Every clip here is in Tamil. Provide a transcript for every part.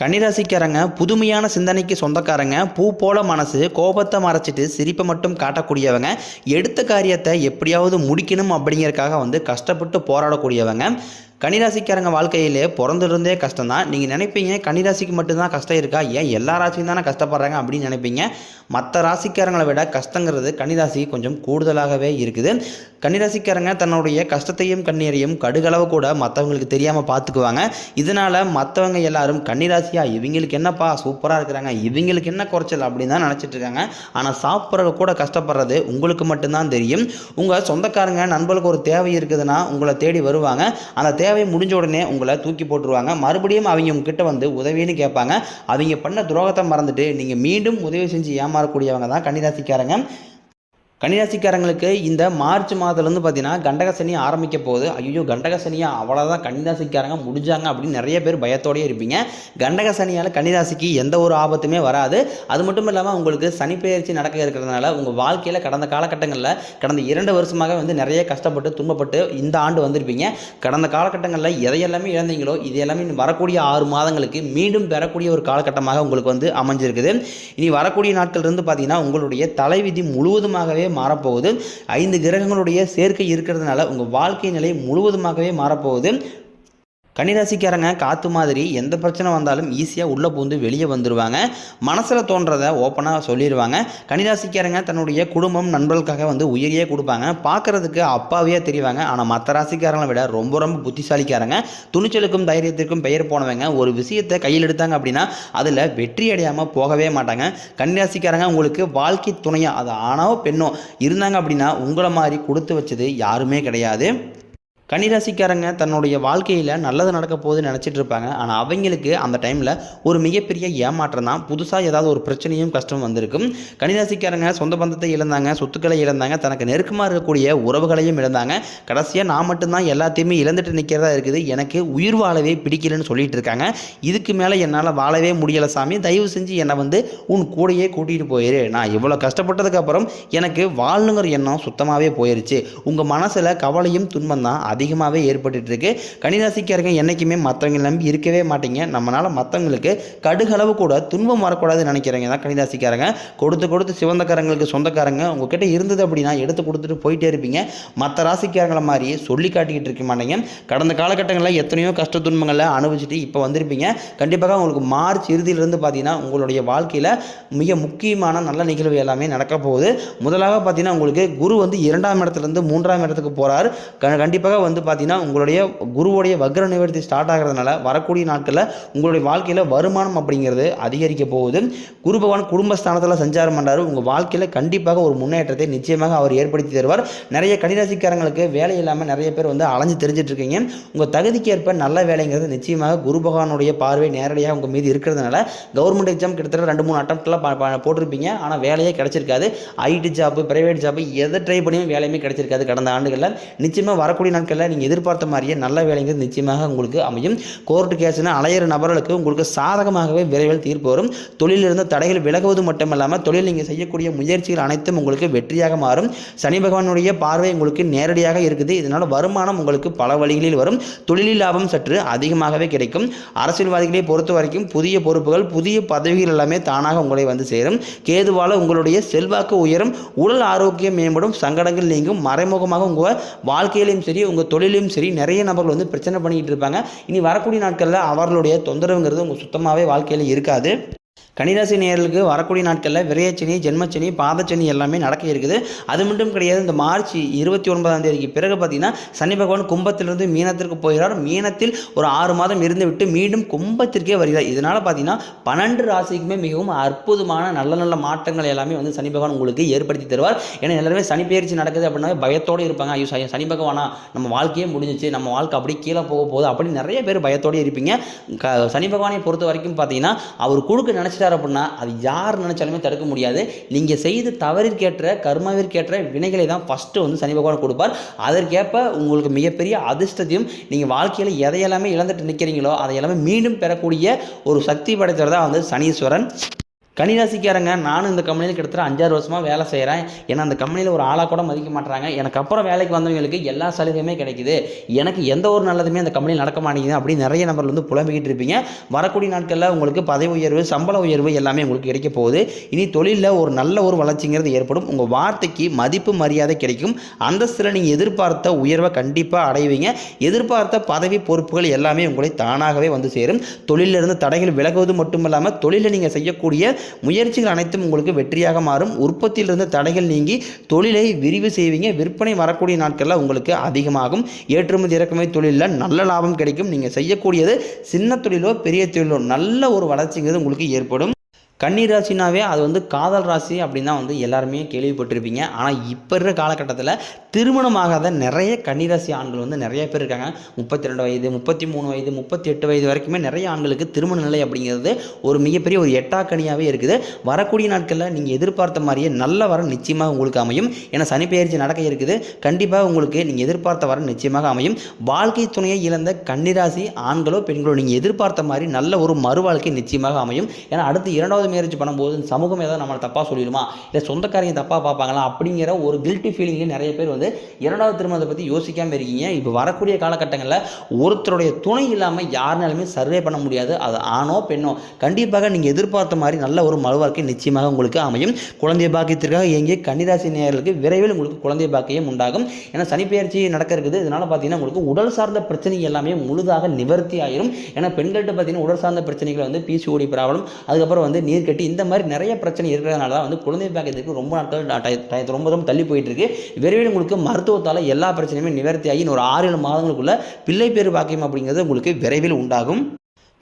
கன்னிராசிக்காரங்க புதுமையான சிந்தனைக்கு சொந்தக்காரங்க பூ போல மனசு கோபத்தை மறைச்சிட்டு சிரிப்பை மட்டும் காட்டக்கூடியவங்க எடுத்த காரியத்தை எப்படியாவது முடிக்கணும் அப்படிங்கிறக்காக வந்து கஷ்டப்பட்டு போராடக்கூடியவங்க. கன்னிராசிக்காரங்க வாழ்க்கையிலே பிறந்திருந்தே கஷ்டம் தான் நீங்கள் நினைப்பீங்க கன்னிராசிக்கு மட்டும்தான் கஷ்டம் இருக்கா? ஏன் எல்லா ராசியும் தானே கஷ்டப்படுறாங்க அப்படின்னு நினைப்பீங்க. மற்ற ராசிக்காரங்களை விட கஷ்டங்கிறது கன்னிராசிக்கு கொஞ்சம் கூடுதலாகவே இருக்குது. கன்னிராசிக்காரங்க தன்னுடைய கஷ்டத்தையும் கண்ணீரையும் கடுகளவு கூட மற்றவங்களுக்கு தெரியாமல் பார்த்துக்குவாங்க. இதனால் மற்றவங்க எல்லாரும் கன்னிராசியா இவங்களுக்கு என்னப்பா சூப்பராக இருக்கிறாங்க இவங்களுக்கு என்ன குறைச்சல் அப்படின்னு தான் நினச்சிட்டு இருக்காங்க. ஆனால் சாப்பிட்றவங்க கூட கஷ்டப்படுறது உங்களுக்கு மட்டும்தான் தெரியும். உங்கள் சொந்தக்காரங்க நண்பர்களுக்கு ஒரு தேவை இருக்குதுன்னா உங்களை தேடி வருவாங்க. அந்த தேவை முடிஞ்ச உடனே உங்களை தூக்கி போட்டுருவாங்க. மறுபடியும் அவங்க உங்ககிட்ட வந்து உதவின்னு கேட்பாங்க. அவங்க பண்ண துரோகத்தை மறந்துட்டு நீங்கள் மீண்டும் உதவி செஞ்சு ஏமாறக்கூடியவங்க தான் கன்னிராசிக்காரங்க. கன்னிராசிக்காரங்களுக்கு இந்த மார்ச் மாதத்துலேருந்து பார்த்தீங்கன்னா கண்டக சனி ஆரம்பிக்க போகுது. ஐயோ கண்டக சனியா? அவ்வளோதான் கன்னிராசிக்காரங்க முடிஞ்சாங்க அப்படின்னு நிறைய பேர் பயத்தோடயே இருப்பீங்க. கண்டக சனியால் கன்னிராசிக்கு எந்த ஒரு ஆபத்துமே வராது. அது மட்டும் இல்லாமல் உங்களுக்கு சனிப்பெயர்ச்சி நடக்க இருக்கிறதுனால உங்கள் வாழ்க்கையில் கடந்த காலகட்டங்களில் கடந்த இரண்டு வருஷமாக வந்து நிறைய கஷ்டப்பட்டு துன்பப்பட்டு இந்த ஆண்டு வந்திருப்பீங்க. கடந்த காலகட்டங்களில் எதையெல்லாமே இழந்தீங்களோ இது எல்லாமே இனி வரக்கூடிய ஆறு மாதங்களுக்கு மீண்டும் பெறக்கூடிய ஒரு காலகட்டமாக உங்களுக்கு வந்து அமைஞ்சிருக்குது. இனி வரக்கூடிய நாட்கள் இருந்து பார்த்தீங்கன்னா உங்களுடைய தலைவிதி முழுவதுமாகவே மாறப்போகுது. ஐந்து கிரகங்களுடைய சேர்க்கை இருக்கிறதுனால உங்கள் வாழ்க்கை நிலை முழுவதுமாகவே மாறப்போகுது. கன்னிராசிக்காரங்க காற்று மாதிரி எந்த பிரச்சனை வந்தாலும் ஈஸியாக உள்ளே பூந்து வெளியே வந்துடுவாங்க மனசில் தோன்றதை ஓப்பனாக சொல்லிடுவாங்க கன்னிராசிக்காரங்க தன்னுடைய குடும்பம் நண்பர்களுக்காக வந்து உயிரியே கொடுப்பாங்க. பார்க்குறதுக்கு அப்பாவே தெரிவாங்க. ஆனால் மற்ற ராசிக்காரங்களை விட ரொம்ப ரொம்ப புத்திசாலிக்காரங்க. துணிச்சலுக்கும் தைரியத்திற்கும் பெயர் போனவங்க. ஒரு விஷயத்தை கையில் எடுத்தாங்க அப்படின்னா அதில் வெற்றி அடையாமல் போகவே மாட்டாங்க. கன்னிராசிக்காரங்க உங்களுக்கு வாழ்க்கை துணையாக அது ஆணோ பெண்ணோ இருந்தாங்க அப்படின்னா உங்களை மாதிரி கொடுத்து வச்சது யாருமே கிடையாது. கன்னிராசிக்காரங்க தன்னுடைய வாழ்க்கையில் நல்லது நடக்க போகுதுன்னு நினச்சிட்டு இருப்பாங்க. ஆனால் அவங்களுக்கு அந்த டைமில் ஒரு மிகப்பெரிய ஏமாற்றம் தான். புதுசாக ஏதாவது ஒரு பிரச்சனையும் கஷ்டம் வந்திருக்கும். கன்னிராசிக்காரங்க சொந்த பந்தத்தை இழந்தாங்க சொத்துக்களை இழந்தாங்க தனக்கு நெருக்கமாக இருக்கக்கூடிய உறவுகளையும் இழந்தாங்க. கடைசியாக நான் மட்டும்தான் எல்லாத்தையுமே இழந்துட்டு நிற்கிறதா இருக்குது. எனக்கு உயிர் வாழவே பிடிக்கலன்னு சொல்லிட்டு இருக்காங்க. இதுக்கு மேலே என்னால் வாழவே முடியலை சாமி. தயவு செஞ்சு என்னை வந்து உன் கூடையே கூட்டிகிட்டு போயிரு. நான் இவ்வளோ கஷ்டப்பட்டதுக்கப்புறம் எனக்கு வாழணுங்கிற எண்ணம் சுத்தமாகவே போயிருச்சு. உங்கள் மனசில் கவலையும் துன்பம் தான். அதிகமாகவே ஏற்பட்டுட்டு இருக்கு கன்னிராசிக்காரங்க என்றைக்குமே மற்றவங்க நம்பி இருக்கவே மாட்டீங்க. நம்மளால் மற்றவங்களுக்கு கடுகளவு கூட துன்பம் வரக்கூடாதுன்னு நினைக்கிறவங்க தான் கனிராசிக்காரங்க கொடுத்து கொடுத்து சிவந்தக்காரங்களுக்கு சொந்தக்காரங்க உங்ககிட்ட இருந்தது அப்படின்னா எடுத்து கொடுத்துட்டு போயிட்டே இருப்பீங்க. மற்ற ராசிக்காரங்களை மாதிரி சொல்லி காட்டிக்கிட்டு இருக்க மாட்டீங்க. கடந்த காலகட்டங்களில் எத்தனையோ கஷ்ட துன்பங்களை அனுபவிச்சுட்டு இப்போ வந்திருப்பீங்க. கண்டிப்பாக உங்களுக்கு மார்ச் இறுதியிலிருந்து பார்த்தீங்கன்னா உங்களுடைய வாழ்க்கையில் மிக முக்கியமான நல்ல நிகழ்வு எல்லாமே நடக்க போகுது. முதலாக பார்த்தீங்கன்னா உங்களுக்கு குரு வந்து இரண்டாம் இடத்துலேருந்து மூன்றாம் இடத்துக்கு போகிறார் கண்டிப்பாக வந்து பார்த்தீங்கன்னா உங்களுடைய குருவோடைய வக்ர நிவர்த்தி ஸ்டார்ட் ஆகிறதுனால வரக்கூடிய நாட்களில் உங்களுடைய வாழ்க்கையில் வருமானம் அப்படிங்கிறது அதிகரிக்க போகுது. குரு பகவான் குடும்பஸ்தானத்தில் சஞ்சாரம் பண்ணுறாரு உங்கள் வாழ்க்கையில் கண்டிப்பாக ஒரு முன்னேற்றத்தை நிச்சயமாக அவர் ஏற்படுத்தி தருவார். நிறைய கடிராசிக்காரங்களுக்கு வேலை இல்லாமல் நிறைய பேர் வந்து அலைஞ்சு தெரிஞ்சுட்டு இருக்கீங்க. உங்கள் தகுதிக்கு ஏற்ப நல்ல வேலைங்கிறது நிச்சயமாக குரு பகவானுடைய பார்வை நேரடியாக உங்கள் மீது இருக்கிறதுனால கவர்மெண்ட் எக்ஸாம் கிட்டத்தட்ட ரெண்டு மூணு அட்டம்ப்ட்லாம் போட்டிருப்பீங்க. ஆனால் வேலையே கிடைச்சிருக்காது. ஐடி ஜாப்பு பிரைவேட் ஜாப்பு எதை ட்ரை பண்ணியும் வேலையுமே கிடைச்சிருக்காது கடந்த ஆண்டுகளில். நிச்சயமாக வரக்கூடிய நாட்கள் நாட்களில் நீங்கள் எதிர்பார்த்த மாதிரியே நல்ல வேலைங்கிறது நிச்சயமாக உங்களுக்கு அமையும். கோர்ட்டு கேஸ்னு அலையிற நபர்களுக்கு உங்களுக்கு சாதகமாகவே விரைவில் தீர்ப்பு வரும். தொழிலிருந்து தடைகள் விலகுவது மட்டுமல்லாமல் தொழில் நீங்கள் செய்யக்கூடிய முயற்சிகள் அனைத்தும் உங்களுக்கு வெற்றியாக மாறும். சனி பகவானுடைய பார்வை உங்களுக்கு நேரடியாக இருக்குது. இதனால் வருமானம் உங்களுக்கு பல வழிகளில் வரும். தொழிலில் லாபம் சற்று அதிகமாகவே கிடைக்கும். அரசியல்வாதிகளை பொறுத்த வரைக்கும் புதிய பொறுப்புகள் புதிய பதவிகள் எல்லாமே தானாக உங்களை வந்து சேரும். கேதுவால உங்களுடைய செல்வாக்கு உயரும். உடல் ஆரோக்கியம் மேம்படும். சங்கடங்கள் நீங்கும். மறைமுகமாக உங்கள் வாழ்க்கையிலையும் சரி உங்கள் தொழிலையும் சரி நிறைய நபர்கள் வந்து பிரச்சனை பண்ணிக்கிட்டு இருப்பாங்க. இனி வரக்கூடிய நாட்களில் அவர்களுடைய தொந்தரவுங்கிறது உங்கள் சுத்தமாகவே வாழ்க்கையில் இருக்காது. கனிராசி நேர்களுக்கு வரக்கூடிய நாட்களில் விரையச்சனி ஜென்மச்சனி பாதச்சனி எல்லாமே நடக்க இருக்குது. அது மட்டும் கிடையாது இந்த மார்ச் இருபத்தி ஒன்பதாம் தேதிக்கு பிறகு பார்த்தீங்கன்னா சனி பகவான் கும்பத்திலிருந்து மீனத்திற்கு போகிறார் மீனத்தில் ஒரு ஆறு மாதம் இருந்து விட்டு மீண்டும் கும்பத்திற்கே வருகிறார். இதனால் பார்த்தீங்கன்னா பன்னெண்டு ராசிக்குமே மிகவும் அற்புதமான நல்ல நல்ல மாற்றங்கள் எல்லாமே வந்து சனி பகவான் உங்களுக்கு ஏற்படுத்தி தருவார். ஏன்னா எல்லாருமே சனி பயிற்சி நடக்குது அப்படின்னா பயத்தோடு இருப்பாங்க. ஐயோ சனி- பகவானா நம்ம வாழ்க்கையே முடிஞ்சிச்சு நம்ம வாழ்க்கை அப்படி கீழே போக போகுது அப்படின்னு நிறைய பேர் பயத்தோடு இருப்பீங்க. க சனி பகவானை பொறுத்த வரைக்கும் பார்த்தீங்கன்னா அவர் கொடுக்க நினச்சிட்டு நினச்சிட்டார் அப்படின்னா அது யார் நினைச்சாலுமே தடுக்க முடியாது. நீங்கள் செய்து தவறிற்கேற்ற கர்மாவிற்கேற்ற வினைகளை தான் ஃபஸ்ட்டு வந்து சனி பகவான் கொடுப்பார். அதற்கேற்ப உங்களுக்கு மிகப்பெரிய அதிர்ஷ்டத்தையும் நீங்கள் வாழ்க்கையில் எதையெல்லாமே இழந்துட்டு நிற்கிறீங்களோ அதை எல்லாமே மீண்டும் பெறக்கூடிய ஒரு சக்தி படைத்தவர் தான் வந்து சனீஸ்வரன். கனிராசிக்காரங்க நானும் இந்த கம்பெனியில் கிட்டத்தட்ட அஞ்சாறு வருஷமாக வேலை செய்கிறேன் ஏன்னா அந்த கம்பெனியில் ஒரு ஆளாக கூட மதிக்க மாட்டாங்க எனக்கு அப்புறம் வேலைக்கு வந்தவங்களுக்கு எல்லா சலுகையுமே கிடைக்குது. எனக்கு எந்த ஒரு நல்லதுமே அந்த கம்பெனியில் நடக்க மாட்டேங்குது அப்படின்னு நிறைய நபர்கள் வந்து புலம்பிக்கிட்டு இருப்பீங்க. வரக்கூடிய நாட்களில் உங்களுக்கு பதவி உயர்வு சம்பள உயர்வு எல்லாமே உங்களுக்கு கிடைக்க போகுது. இனி தொழிலில் ஒரு நல்ல ஒரு வளர்ச்சிங்கிறது ஏற்படும். உங்கள் வார்த்தைக்கு மதிப்பு மரியாதை கிடைக்கும். அந்தஸ்தில் நீங்கள் எதிர்பார்த்த உயர்வை கண்டிப்பாக அடைவீங்க. எதிர்பார்த்த பதவி பொறுப்புகள் எல்லாமே உங்களை தானாகவே வந்து சேரும். தொழிலிருந்து தடைகள் விலகுவது மட்டுமல்லாமல் தொழிலில் நீங்கள் செய்யக்கூடிய முயற்சிகள் அனைத்தும் உங்களுக்கு வெற்றியாக மாறும். உற்பத்தியிலிருந்து தடைகள் நீங்கி தொழிலை விரிவு செய்வீங்க. விற்பனை வரக்கூடிய நாட்களில் உங்களுக்கு அதிகமாகும். ஏற்றுமதி இறக்குமதி தொழிலில் நல்ல லாபம் கிடைக்கும். நீங்கள் செய்யக்கூடியது சின்ன தொழிலோ பெரிய தொழிலோ நல்ல ஒரு வளர்ச்சிங்கிறது உங்களுக்கு ஏற்படும். கன்னி ராசினாவே அது வந்து காதல் ராசி அப்படின்னு தான் வந்து எல்லாருமே கேள்விப்பட்டிருப்பீங்க. ஆனால் இப்போ இருக்கிற காலகட்டத்தில் திருமணமாகாத நிறைய கன்னிராசி ஆண்கள் வந்து நிறைய பேர் இருக்காங்க. முப்பத்தி ரெண்டு வயது முப்பத்தி மூணு வயது முப்பத்தி எட்டு வயது வரைக்குமே நிறைய ஆண்களுக்கு திருமண நிலை அப்படிங்கிறது ஒரு மிகப்பெரிய ஒரு எட்டாக்கனியாகவே இருக்குது. வரக்கூடிய நாட்களில் நீங்கள் எதிர்பார்த்த மாதிரியே நல்ல வரம் நிச்சயமாக உங்களுக்கு அமையும். ஏன்னா சனிப்பெயர்ச்சி நடக்க இருக்குது. கண்டிப்பாக உங்களுக்கு நீங்கள் எதிர்பார்த்த வரம் நிச்சயமாக அமையும். வாழ்க்கை துணையை இழந்த கன்னிராசி ஆண்களோ பெண்களோ நீங்கள் எதிர்பார்த்த மாதிரி நல்ல ஒரு மறு வாழ்க்கை நிச்சயமாக அமையும். ஏன்னா அடுத்து இரண்டாவது மேரேஜ் பண்ணும்போது சமூகம் ஏதாவது நம்மளை தப்பாக சொல்லிடுமா? இல்லை சொந்தக்காரங்க தப்பாக பார்ப்பாங்களா? அப்படிங்கிற ஒரு கில்ட்டி ஃபீலிங்லேயே நிறைய பேர் வந்து இரண்டாவது திருமணத்தை பற்றி யோசிக்காமல் இருக்கீங்க. இப்போ வரக்கூடிய காலகட்டங்களில் ஒருத்தருடைய துணை இல்லாமல் யாருனாலுமே சர்வே பண்ண முடியாது. அது ஆணோ பெண்ணோ. கண்டிப்பாக நீங்கள் எதிர்பார்த்த மாதிரி நல்ல ஒரு மறுவாழ்க்கை நிச்சயமாக உங்களுக்கு அமையும். குழந்தை பாக்கியத்திற்காக இயங்கிய கன்னிராசி நேயர்களுக்கு விரைவில் உங்களுக்கு குழந்தை பாக்கியம் உண்டாகும். ஏன்னா சனிப்பெயர்ச்சி நடக்க இருக்குது. இதனால் பார்த்தீங்கன்னா உங்களுக்கு உடல் சார்ந்த பிரச்சனை எல்லாமே முழுதாக நிவர்த்தி ஆயிரும். ஏன்னா பெண்கள்கிட்ட பார்த்தீங்கன்னா உடல் சார்ந்த பிரச்சனைகளை வந்து பிசிஓடி ப்ராப்ளம் அதுக்கப்புறம் வந்து நீர்க்கட்டி இந்த மாதிரி நிறைய பிரச்சனை இருக்கிறதுனால தான் வந்து குழந்தை பாக்கியத்துக்கு ரொம்ப நாட்கள் ரொம்ப ரொம்ப தள்ளி போயிட்டு இருக்கு விரைவில் உங்களுக்கு மருத்துவத்தால் எல்லா பிரச்சனையுமே நிவர்த்தி ஆகி ஒரு ஆறு ஏழு மாதங்களுக்குள்ள பிள்ளை பேர் பாக்கியம் அப்படிங்கிறது உங்களுக்கு விரைவில் உண்டாகும்.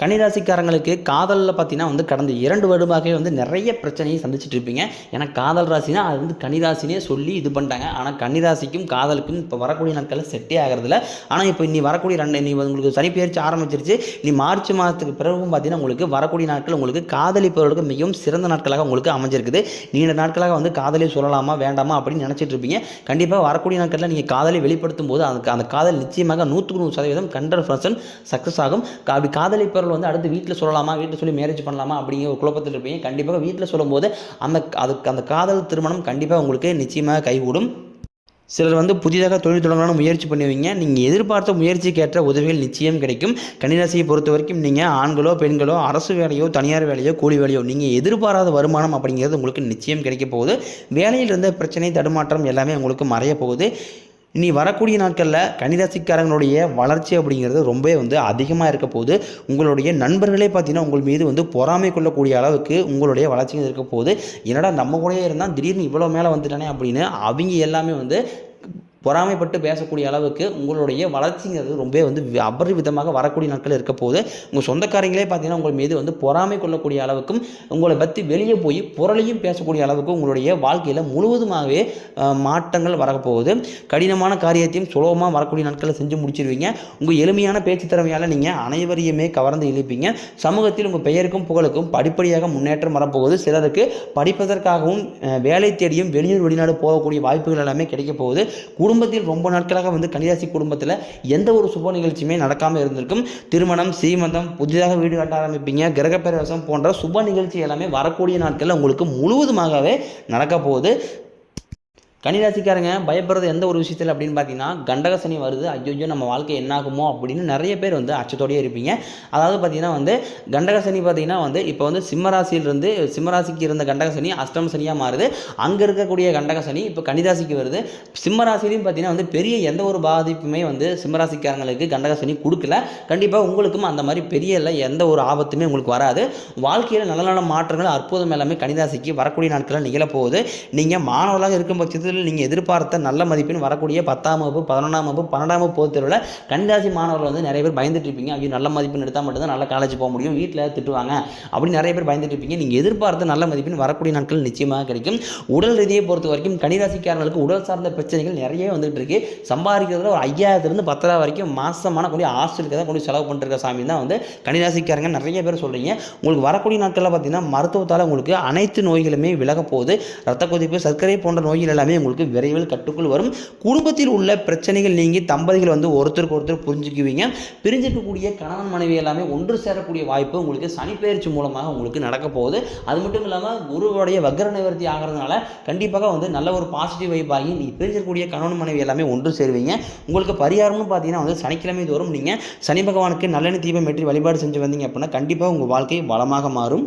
கன்னிராசிக்காரங்களுக்கு காதலில் பார்த்தீங்கன்னா வந்து கடந்த இரண்டு வருடமாகவே வந்து நிறைய பிரச்சனையை சந்திச்சுட்டு இருப்பீங்க. ஏன்னா காதல் ராசினா அது வந்து கன்னிராசினே சொல்லி இது பண்ணிட்டாங்க. ஆனால் கன்னிராசிக்கும் காதலுக்கும் இப்போ வரக்கூடிய நாட்களில் செட்டே ஆகிறதில்ல. ஆனால் இப்போ நீ வரக்கூடிய ரெண்டு நீ உங்களுக்கு சனி பெயர்ச்சி ஆரம்பிச்சிருச்சு. நீ மார்ச் மாதத்துக்கு பிறகும் பார்த்தீங்கன்னா உங்களுக்கு வரக்கூடிய நாட்கள் உங்களுக்கு காதலிப்பவர்களுக்கு மிகவும் சிறந்த நாட்களாக உங்களுக்கு அமைஞ்சிருக்குது. நீண்ட நாட்களாக வந்து காதலி சொல்லலாமா வேண்டாமா அப்படின்னு நினச்சிட்டு இருப்பீங்க. கண்டிப்பாக வரக்கூடிய நாட்களில் நீங்கள் காதலை வெளிப்படுத்தும் போது அதுக்கு அந்த காதல் நிச்சயமாக நூற்றுக்கு நூறு சதவீதம் ஹண்ட்ரட் பர்சன்ட் சக்ஸஸ் ஆகும். அப்படி அப்படி நண்பர்கள் வந்து அடுத்து வீட்டில் சொல்லலாமா வீட்டில் சொல்லி மேரேஜ் பண்ணலாமா அப்படிங்கிற ஒரு குழப்பத்தில் இருப்பீங்க. கண்டிப்பாக வீட்டில் சொல்லும்போது அந்த அதுக்கு அந்த காதல் திருமணம் கண்டிப்பாக உங்களுக்கு நிச்சயமாக கைகூடும். சிலர் வந்து புதிதாக தொழில் தொடங்கலாம்னு முயற்சி பண்ணுவீங்க. நீங்கள் எதிர்பார்த்த முயற்சிக்கேற்ற உதவிகள் நிச்சயம் கிடைக்கும். கன்னிராசியை பொறுத்த வரைக்கும் நீங்கள் ஆண்களோ பெண்களோ அரசு வேலையோ தனியார் வேலையோ கூலி வேலையோ நீங்கள் எதிர்பாராத வருமானம் அப்படிங்கிறது உங்களுக்கு நிச்சயம் கிடைக்க போகுது. வேலையில் இருந்த பிரச்சனை தடுமாற்றம் எல்லாமே உங்களுக்கு மறைய போகுது. இனி வரக்கூடிய நாட்களில் கன்னிராசிக்காரங்களுடைய வளர்ச்சி அப்படிங்கிறது ரொம்பவே வந்து அதிகமாக இருக்க போகுது. உங்களுடைய நண்பர்களே பார்த்தீங்கன்னா உங்கள் மீது வந்து பொறாமை கொள்ளக்கூடிய அளவுக்கு உங்களுடைய வளர்ச்சி இருக்க போகுது. என்னடா நம்ம கூடயே இருந்தால் திடீர்னு இவ்வளோ மேலே வந்துட்டானே அப்படின்னு அவங்க எல்லாமே வந்து பொறாமைப்பட்டு பேசக்கூடிய அளவுக்கு உங்களுடைய வளர்ச்சிங்கிறது ரொம்பவே வந்து வி- அபரிவிதமாக வரக்கூடிய நாட்கள் இருக்க போது உங்கள் சொந்தக்காரங்களே பார்த்தீங்கன்னா உங்கள் மீது வந்து பொறாமை கொள்ளக்கூடிய அளவுக்கும் உங்களை பற்றி வெளியே போய் புரளையும் பேசக்கூடிய அளவுக்கு உங்களுடைய வாழ்க்கையில் முழுவதுமாகவே மாற்றங்கள் வரப்போகுது கடினமான காரியத்தையும் சுலபமாக வரக்கூடிய நாட்களில் செஞ்சு முடிச்சிருவீங்க. உங்கள் எளிமையான பேச்சு திறமையால் நீங்கள் அனைவரையுமே கவர்ந்து இழுப்பீங்க. சமூகத்தில் உங்கள் பெயருக்கும் புகழுக்கும் படிப்படியாக முன்னேற்றம் வரப்போகுது சிலருக்கு படிப்பதற்காகவும் வேலை தேடியும் வெளியூர் வெளிநாடு போகக்கூடிய வாய்ப்புகள் எல்லாமே கிடைக்க போகுது. குடும்பத்தில் ரொம்ப நாட்களாக வந்து கன்னிராசி குடும்பத்தில் எந்த ஒரு சுப நிகழ்ச்சியுமே நடக்காமல் இருந்திருக்கும். திருமணம் சீமந்தம் புதிதாக வீடு கட்ட ஆரம்பிப்பீங்க கிரகப்பிரவேசம் போன்ற சுப நிகழ்ச்சி எல்லாமே வரக்கூடிய நாட்களில் உங்களுக்கு முழுவதுமாகவே நடக்க போகுது. கன்னிராசிக்காரங்க பயப்படுறது எந்த ஒரு விஷயத்தில் அப்படின்னு பார்த்தீங்கன்னா கண்டக சனி வருது ஐயோ நம்ம வாழ்க்கை என்னாகுமோ அப்படின்னு நிறைய பேர் வந்து அச்சத்தோடயே இருப்பீங்க. அதாவது பார்த்தீங்கன்னா வந்து கண்டக சனி பார்த்தீங்கன்னா வந்து இப்போ வந்து சிம்மராசியிலிருந்து சிம்மராசிக்கு இருந்த கண்டக சனி அஷ்டம சனியாக மாறுது. அங்கே இருக்கக்கூடிய கண்டக சனி இப்போ கன்னிராசிக்கு வருது. சிம்மராசிலையும் பார்த்தீங்கன்னா வந்து பெரிய எந்த ஒரு பாதிப்புமே வந்து சிம்மராசிக்காரங்களுக்கு கண்டக சனி கொடுக்கல. கண்டிப்பாக உங்களுக்கும் அந்த மாதிரி பெரிய இல்லை எந்த ஒரு ஆபத்துமே உங்களுக்கு வராது. வாழ்க்கையில் நல்ல நல்ல மாற்றங்கள் அற்புதம் எல்லாமே கன்னிராசிக்கு வரக்கூடிய நாட்களில் நிகழப்போகுது. நீங்கள் மாணவர்களாக இருக்கும் பட்சத்தில் நீங்கள் எதிர்பார்த்த நல்ல மதிப்பெண் வரக்கூடிய பத்தாம் வகுப்பு பதினொன்றாம் வகுப்பு பன்னெண்டாம் வகுப்பு பொதுத் தேர்வில் கன்னிராசி மாணவர்கள் வந்து நிறைய பேர் பயந்துட்டு இருப்பீங்க. ஐயோ நல்ல மதிப்பெண் எடுத்தால் மட்டும்தான் நல்ல காலேஜ் போக முடியும். வீட்டில் திட்டுவாங்க. அப்படி நிறைய பேர் பயந்துட்டு இருப்பீங்க. நீங்கள் எதிர்பார்த்த நல்ல மதிப்பெண் வரக்கூடிய நாட்கள் நிச்சயமாக கிடைக்கும். உடல் ரீதியை பொறுத்த வரைக்கும் கன்னிராசிக்காரர்களுக்கு உடல் சார்ந்த பிரச்சனைகள் நிறைய வந்துட்டு இருக்கு. சம்பாதிக்கிறதுல ஒரு ஐயாயிரத்துலேருந்து பத்தாயிரம் வரைக்கும் மாசமான கொண்டு ஹாஸ்டலுக்கு தான் கொண்டு செலவு பண்ணிருக்க சாமி தான் வந்து கன்னிராசிக்காரங்க நிறைய பேர் சொல்கிறீங்க உங்களுக்கு வரக்கூடிய நாட்களில் பார்த்தீங்கன்னா மருத்துவத்தால் உங்களுக்கு அனைத்து நோய்களுமே விலக போகுது. ரத்த கொதிப்பு சர்க்கரை போன்ற நோய்கள் எல்லாமே உங்களுக்கு விரைவில் கட்டுக்குள் வரும். குடும்பத்தில் உள்ள பிரச்சனைகள் நீங்கி தம்பதிகள் வந்து ஒருத்தருக்கு ஒருத்தர் புரிஞ்சுக்குவீங்க. பிரிஞ்சிருக்கக்கூடிய கணவன் மனைவி எல்லாமே ஒன்று சேரக்கூடிய வாய்ப்பு உங்களுக்கு சனிப்பெயர்ச்சி மூலமாக உங்களுக்கு நடக்க போகுது. அது மட்டும் இல்லாமல் குருவோடைய வக்ர நிவர்த்தி ஆகிறதுனால கண்டிப்பாக வந்து நல்ல ஒரு பாசிட்டிவ் வைப் ஆகி நீங்கள் பிரிஞ்சிருக்கக்கூடிய கணவன் மனைவி எல்லாமே ஒன்று சேருவீங்க. உங்களுக்கு பரிகாரம்னு பார்த்தீங்கன்னா வந்து சனிக்கிழமை தோறும் நீங்கள் சனி பகவானுக்கு நல்லெண்ணெய் தீபம் ஏற்றி வழிபாடு செஞ்சு வந்தீங்க அப்படின்னா கண்டிப்பாக உங்கள் வாழ்க்கை வளமாக மாறும்.